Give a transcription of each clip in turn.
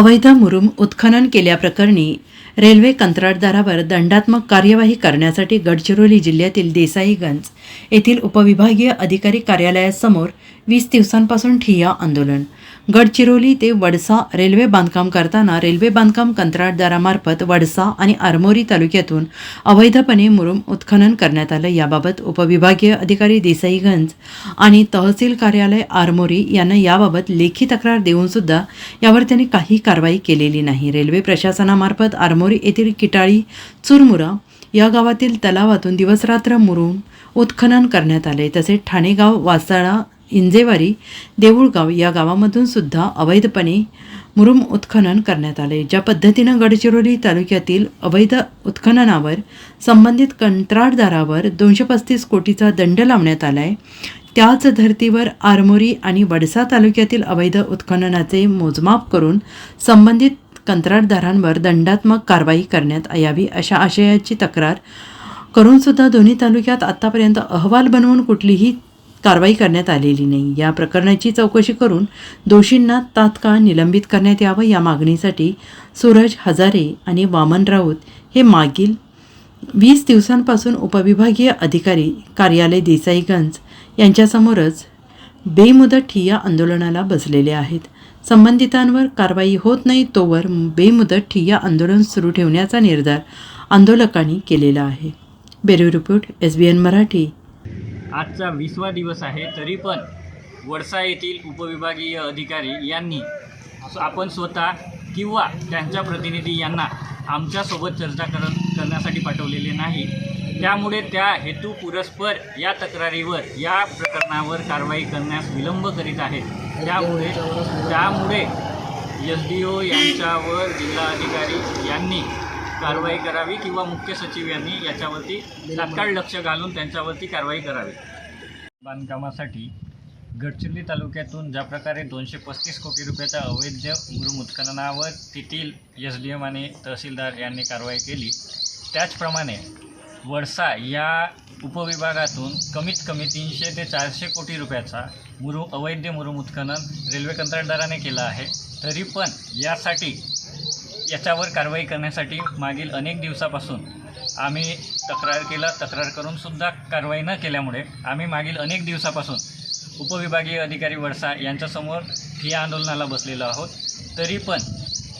अवैध मुरुम उत्खनन केल्याप्रकरणी रेल्वे कंत्राटदारावर दंडात्मक कार्यवाही करण्यासाठी गडचिरोली जिल्ह्यातील देसाईगंज येथील उपविभागीय अधिकारी कार्यालयासमोर वीस दिवसांपासून ठिय्या आंदोलन. गडचिरोली ते वडसा रेल्वे बांधकाम करताना रेल्वे बांधकाम कंत्राटदारामार्फत वडसा आणि आरमोरी तालुक्यातून अवैधपणे मुरुम उत्खनन करण्यात आलं. याबाबत उपविभागीय अधिकारी देसाईगंज आणि तहसील कार्यालय आरमोरी यांना याबाबत लेखी तक्रार देऊनसुद्धा यावर त्यांनी काही कारवाई केलेली नाही. रेल्वे प्रशासनामार्फत आरमोरी येथील किटाळी चुरमुरा या गावातील तलावातून दिवसरात्र मुरुम उत्खनन करण्यात आले. तसेच ठाणेगाव वासाळा इंजेवारी देऊळगाव या गावामधून सुद्धा अवैधपणे मुरुम उत्खनन करण्यात आले. ज्या पद्धतीनं गडचिरोली तालुक्यातील अवैध उत्खननावर संबंधित कंत्राटदारावर दोनशे पस्तीस कोटीचा दंड लावण्यात आला आहे त्याच धर्तीवर आरमोरी आणि वडसा तालुक्यातील अवैध उत्खननाचे मोजमाप करून संबंधित कंत्राटदारांवर दंडात्मक कारवाई करण्यात यावी अशा आशयाची तक्रार करूनसुद्धा दोन्ही तालुक्यात आत्तापर्यंत अहवाल बनवून कुठलीही कारवाई करण्यात आलेली नाही. या प्रकरणाची चौकशी करून दोषींना तात्काळ निलंबित करण्यात यावं या मागणीसाठी सूरज हजारे आणि वामन राऊत हे मागील वीस दिवसांपासून उपविभागीय अधिकारी कार्यालय देसाईगंज यांच्यासमोरच बेमुदत ठिय्या आंदोलनाला बसलेले आहेत. संबंधितांवर कारवाई होत नाही तोवर बेमुदत ठिय्या आंदोलन सुरू ठेवण्याचा निर्धार आंदोलकांनी केलेला आहे. Bureau report S B N Marathi. आजचा विसवा दिवस आहे तरी पण वडसा येथील उपविभागीय अधिकारी यांनी आपण स्वतः किंवा त्यांच्या प्रतिनिधी यांना आमच्यासोबत चर्चा कर करण्यासाठी पाठवलेले नाही. त्यामुळे त्या हेतू पुरस्पर या तक्रारीवर या प्रकरणावर कारवाई करण्यास विलंब करीत आहेत. त्यामुळे त्यामुळे एस डी ओ यांच्यावर जिल्हाधिकारी यांनी कारवाई करावी किंवा मुख्य सचिव यांनी याच्यावरती तात्काळ लक्ष घालून त्यांच्यावरती कारवाई करावी. बांधकामासाठी गडचिरोली तालुक्यातून ज्या प्रकारे दोनशे पस्तीस कोटी रुपयाच्या अवैध मुरुम उत्खननावर तेथील एस डी एम आणि तहसीलदार यांनी कारवाई केली. त्याचप्रमाणे वडसा या उपविभागातून कमीत कमी तीनशे ते चारशे कोटी रुपयाचा मुरुम अवैध मुरुम उत्खनन रेल्वे कंत्राटदाराने केलं आहे. तरी पण यासाठी याच्यावर कारवाई करण्यासाठी मागील अनेक दिवसापासून आम्ही तक्रार केला. तक्रार करूनसुद्धा कारवाई न केल्यामुळे आम्ही मागील अनेक दिवसापासून उपविभागीय अधिकारी वडसा यांच्यासमोर ठिया आंदोलनाला बसलेलो आहोत. तरी पण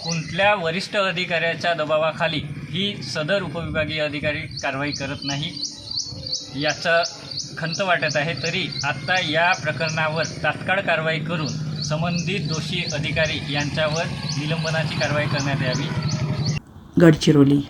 कुठल्या वरिष्ठ अधिकाऱ्याच्या दबावाखाली ही सदर उपविभागीय अधिकारी कारवाई करत नाही याचं खंत वाटत आहे. तरी आत्ता या प्रकरणावर तात्काळ कारवाई करून संबंधित दोषी अधिकारी यांच्यावर निलंबनाची कारवाई करण्यात यावी. गडचिरोली.